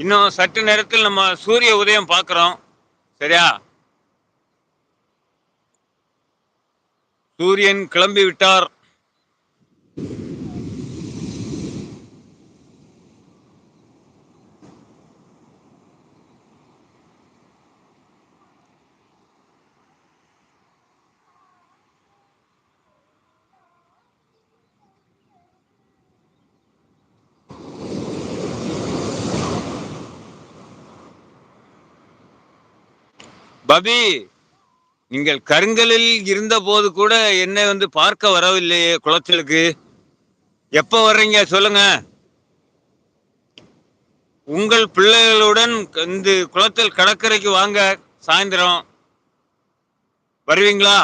இன்னும் சற்று நேரத்தில் நம்ம சூரிய உதயம் பார்க்குறோம். சரியா? சூரியன் கிளம்பி விட்டார் பபி நீங்கள் கருங்கலில் இருந்தபோது கூட என்னை வந்து பார்க்க வரவில்லையே குளத்திலுக்கு எப்ப வர்றீங்க சொல்லுங்க. உங்கள் பிள்ளைகளுடன் இந்த குளத்தில் கடற்கரைக்கு வாங்க சாயந்தரம். வருவீங்களா?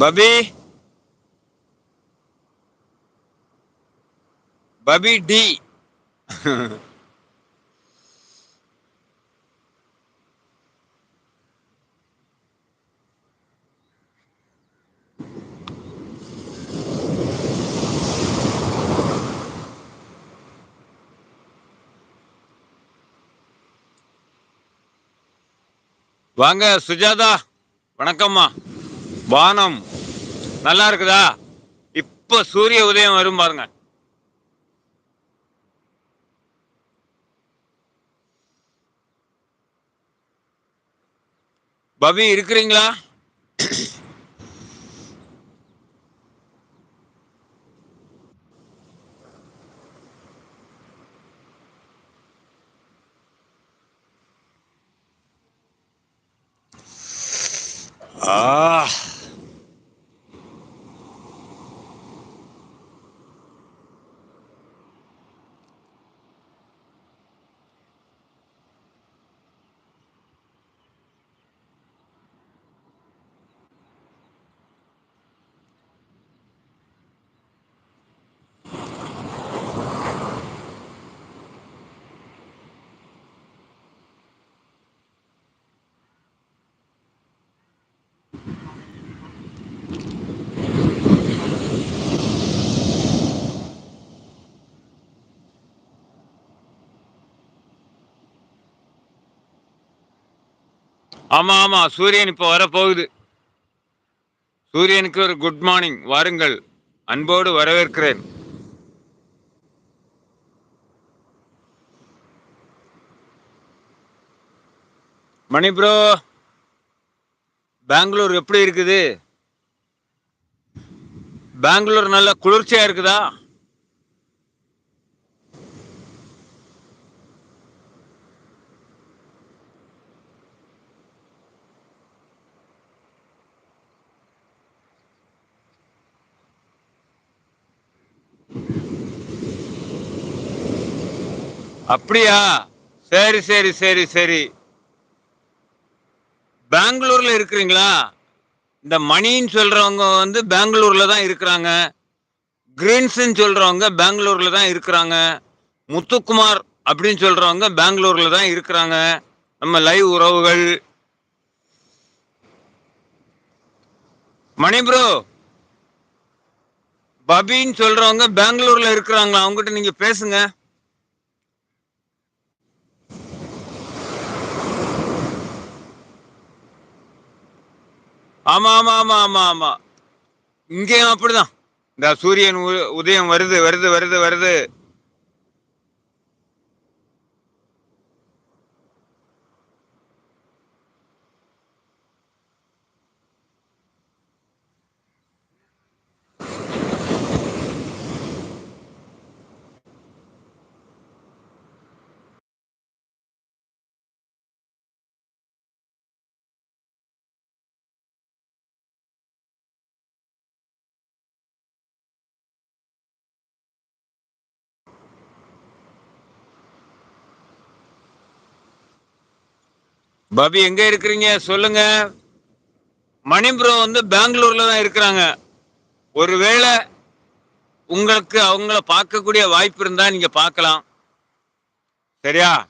பபி பபி டி. வாங்க சுஜாதா. வணக்கம்மா. வானம். நல்லா இருக்குதா? இப்ப சூரிய உதயம் வரும் பாருங்க. பவி இருக்கிறீங்களா? ஆ ஆமா ஆமா சூரியன் இப்ப வரப்போகுது. சூரியனுக்கு ஒரு குட் மார்னிங் வாருங்கள். அன்போடு வரவேற்கிறேன். மணி ப்ரோ பெங்களூர் எப்படி இருக்குது? பெங்களூர் நல்ல குளிர்ச்சியா இருக்குதா? அப்படியா? சரி சரி சரி சரி. பெங்களூர்ல இருக்கிறீங்களா? இந்த மணின்னு சொல்றவங்க வந்து பெங்களூர்ல தான் இருக்கிறாங்க. கிரீன்ஸ்ன்னு சொல்றவங்க பெங்களூர்ல தான் இருக்கிறாங்க. முத்துக்குமார் அப்படின்னு சொல்றவங்க பெங்களூர்ல தான் இருக்கிறாங்க. நம்ம லைவ் உறவுகள். மணி ப்ரோ பபின்னு சொல்றவங்க பெங்களூர்ல இருக்கிறாங்களா? அவங்ககிட்ட நீங்க பேசுங்க. ஆமா ஆமா ஆமா ஆமா ஆமா. இங்கேயும் அப்படிதான். இந்த சூரியன் உ- உதயம் வருது வருது வருது வருது. பாபி எங்க இருக்கிறீங்க? சொல்லுங்க. மணி ப்ரோ வந்து பெங்களூர்ல தான் இருக்கிறாங்க. ஒருவேளை உங்களுக்கு அவங்கள பார்க்கக்கூடிய வாய்ப்பு இருந்தா நீங்க பார்க்கலாம். சரியா?